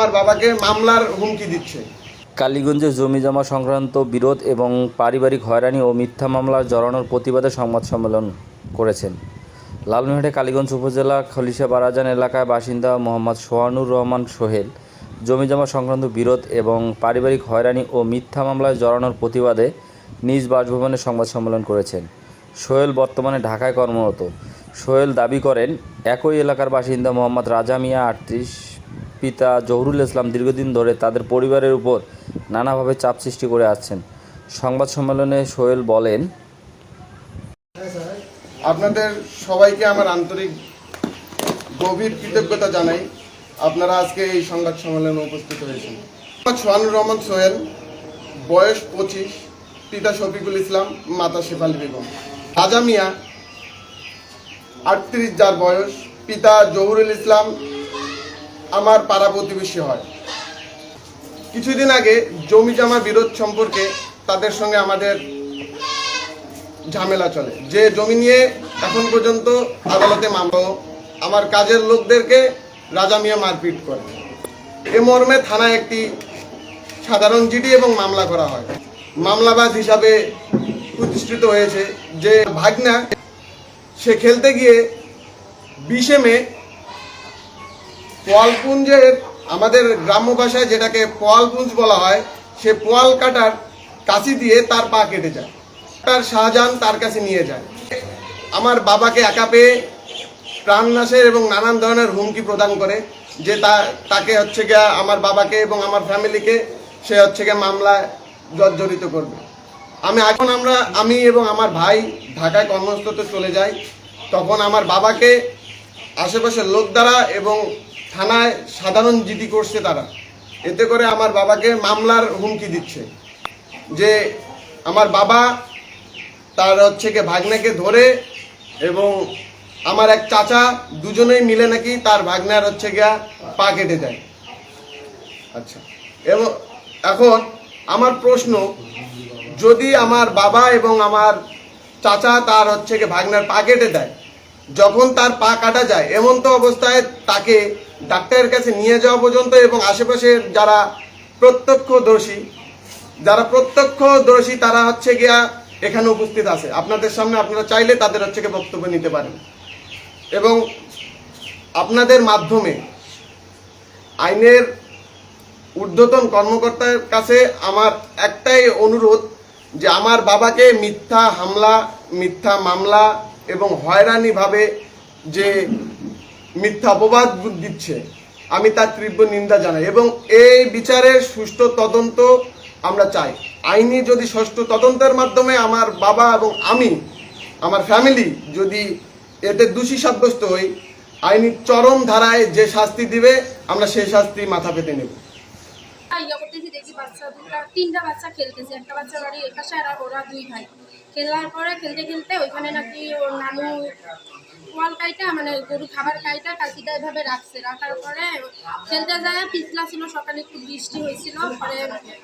আমার বাবাকে মামলার হুমকি দিচ্ছে। কালীগঞ্জে জমি জমা সংক্রান্ত বিরোধ এবং পারিবারিক হয়রানি ও মিথ্যা মামলার জড়ানোর প্রতিবাদে সংবাদ সম্মেলন করেছেন। লালমনিরহাটে কালীগঞ্জ উপজেলা খলিশা বারাজান এলাকায় বাসিন্দা মোহাম্মদ সোহানুর রহমান সোহেল জমি জমা সংক্রান্ত বিরোধ এবং পারিবারিক হয়রানি ও মিথ্যা মামলায় জড়ানোর প্রতিবাদে নিজ বাসভবনে সংবাদ সম্মেলন করেছেন। সোহেল বর্তমানে ঢাকায় কর্মরত। সোহেল দাবি করেন, একই এলাকার বাসিন্দা মোহাম্মদ রাজা মিয়া আটত্রিশ পিতা জহুরুল ইসলাম দীর্ঘদিন ধরে তাদের পরিবারের উপর নানাভাবে চাপ সৃষ্টি করে আসছেন সংবাদ সম্মেলনে সোহেল বলেন, আপনাদের সবাইকে আমার আন্তরিক গভীর কৃতজ্ঞতা জানাই। আপনারা আজকে এই সংবাদ সম্মেলনে উপস্থিত হয়েছেন। সোহানুর রহমান সোহেল, বয়স পঁচিশ, পিতা শফিকুল ইসলাম, মাতা শেফালি বেগম। রাজা মিয়া, আটত্রিশ যার বয়স, পিতা জহুরুল ইসলাম আমার পাড়া প্রতিবেশী হয়। কিছুদিন আগে জমি জমা বিরোধ সম্পর্কে তাদের সঙ্গে আমাদের ঝামেলা চলে। যে জমি নিয়ে এখন পর্যন্ত আদালতে মামলা, আমার কাজের লোকদেরকে রাজা মিয়া মারপিট করে। এ মর্মে থানায় একটি সাধারণ জিডি এবং মামলা করা হয়। মামলাবাজ হিসাবে প্রতিষ্ঠিত হয়েছে যে ভাগনা, সে খেলতে গিয়ে বিশে মে পোয়ালপুঞ্জের আমাদের গ্রাম্য ভাষায় যেটাকে পোয়ালপুঞ্জ বলা হয়, সে পোয়াল কাটার কাশি দিয়ে তার পা কেটে যায়। তার শাহজাহান তার কাছে নিয়ে যায়। আমার বাবাকে একা পেয়ে প্রাণনাশের এবং নানান ধরনের হুমকি প্রদান করে যে তা, তাকে হচ্ছে গিয়া আমার বাবাকে এবং আমার ফ্যামিলিকে সে হচ্ছে গিয়া মামলায় জর্জরিত করবে। আমি এখন আমরা, আমি এবং আমার ভাই ঢাকায় কর্মস্থতে চলে যাই। তখন আমার বাবাকে আশেপাশের লোক দ্বারা এবং থানায় সাধারণ জিডি করছে তারা। এতে করে আমার বাবাকে মামলার হুমকি দিচ্ছে। যে আমার বাবা তার হচ্ছে গিয়ে ভাগ্নাকে ধরে এবং আমার এক চাচা দুজনেই মিলে নাকি তার ভাগ্নার হচ্ছে গিয়া পা কেটে দেয় আচ্ছা। এবং এখন আমার প্রশ্ন, যদি আমার বাবা এবং আমার চাচা তার হচ্ছে গিয়ে ভাগ্নার পা কেটে দেয়, যখন তার পা কাটা যায়, এমন তো অবস্থায় তাকে ডাক্তারের কাছে নিয়ে যাওয়া পর্যন্ত এবং আশেপাশের যারা প্রত্যক্ষদর্শী যারা প্রত্যক্ষদর্শী, তারা হচ্ছে গিয়া এখানে উপস্থিত আছে। আপনাদের সামনে আপনারা চাইলে তাদের হচ্ছে গিয়ে বক্তব্য নিতে পারেন। এবং আপনাদের মাধ্যমে আইনের ঊর্ধ্বতন কর্মকর্তার কাছে আমার একটাই অনুরোধ যে আমার বাবাকে মিথ্যা হামলা, মিথ্যা মামলা এবং হয়রানিভাবে যে মিথ্যা অপবাদ দিচ্ছে। আমি তার তীব্র নিন্দা জানাই এবং এই বিচারের সুষ্ঠু তদন্ত আমরা চাই। আইনি যদি সুষ্ঠু তদন্তের মাধ্যমে আমার বাবা এবং আমি, আমার ফ্যামিলি যদি এতে দোষী সাব্যস্ত হই, আইনি চরম ধারায় যে শাস্তি দিবে, আমরা সেই শাস্তি মাথা পেতে নেব। খেলতেছে। একটা বাচ্চা আর ওরা দুই ভাই। খেলার পরে খেলতে খেলতে ওইখানে নাকি ওর নানু ওয়াল কাইটা মানে গরু খাবার কাইটা কাকিটা এভাবে রাখছে। রাখার পরে খেলতে যায়, পিছলা ছিল, সকালে একটু বৃষ্টি হয়েছিল, পরে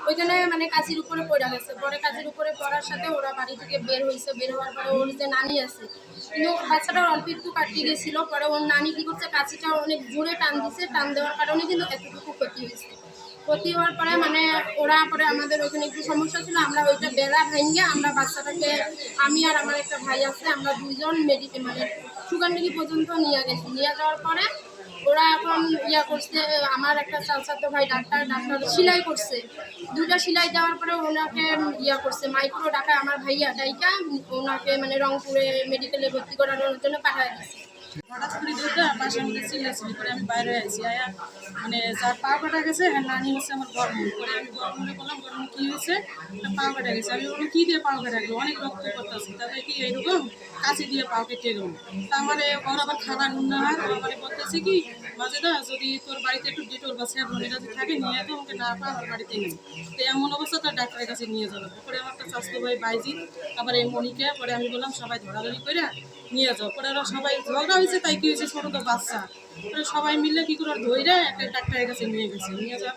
ওইখানে মানে কাছির উপরে পড়ে গেছে পরে কাছির উপরে পড়ার সাথে ওরা বাড়ি থেকে বের হয়েছে। বের হওয়ার পরে ওর যে নানি আছে, কিন্তু বাচ্চাটা অল্প একটু কাটিয়ে গেছিল, পরে ওর নানি কি করছে কাছিটা অনেক জোরে টান দিছে, টান দেওয়ার কারণে কিন্তু এতটুকু ক্ষতি হয়েছে। ক্ষতি হওয়ার পরে মানে ওরা পরে আমাদের ওইখানে একটু সমস্যা ছিল, আমরা ওইটা বেড়া ভেঙে আমরা বাচ্চাটাকে, আমি আর আমার একটা ভাই আছে, আমরা দুইজন মেডিকেল মানে সুগান্ডিকি পর্যন্ত নিয়ে গেছে। নিয়ে যাওয়ার পরে ওরা এখন ইয়া করছে আমার একটা চাচাতো ভাই ডাক্তার ডাক্তার সেলাই করছে। দুটা সেলাই দেওয়ার পরে ওনাকে ইয়া করছে, মাইক্রো ডাকায় আমার ভাইয়া ডাইকা ওনাকে মানে রংপুরে মেডিকেলে ভর্তি করানোর জন্য পাঠিয়ে দিচ্ছে হঠাৎ করে দুটো বাসার মধ্যে চিল্লাচিল্লি করে আমি বাইরে আছি আয়া মানে যার পা কাটা গেছে হ্যাঁ নানি হচ্ছে আমার গরম করে আমি গরমে বললাম গরম কি হয়েছে? পা কাটা গেছে। আমি বললাম, কি দিয়ে পা কাটা গেলো? অনেক রক্ত করতেছে তাদের কি এইরকম কাছে দিয়ে পা কেটে গেল? তা আমার ওর আবার খাবার হয় আমার বলতেছে কি, মাঝে দা, যদি তোর বাড়িতে একটু ডেটল বা স্যাবলন যদি থাকে, নিয়ে তো আমাকে না পা, আমার বাড়িতে নেই। তো এমন অবস্থা তোর ডাক্তারের কাছে নিয়ে যাব। পরে আমার একটা স্বাস্থ্য ভাই বাইজি, আবার এই মনিকে, পরে আমি বললাম, সবাই ধরাধরি করে নিয়ে যাও। পরে ওরা সবাই ঝগড়া হয়েছে, তাই কি হয়েছে? ছোটো বাচ্চা। সবাই মিলে কি করে ধরে একটা ডাক্তারের কাছে নিয়ে গেছে? নিয়ে যা।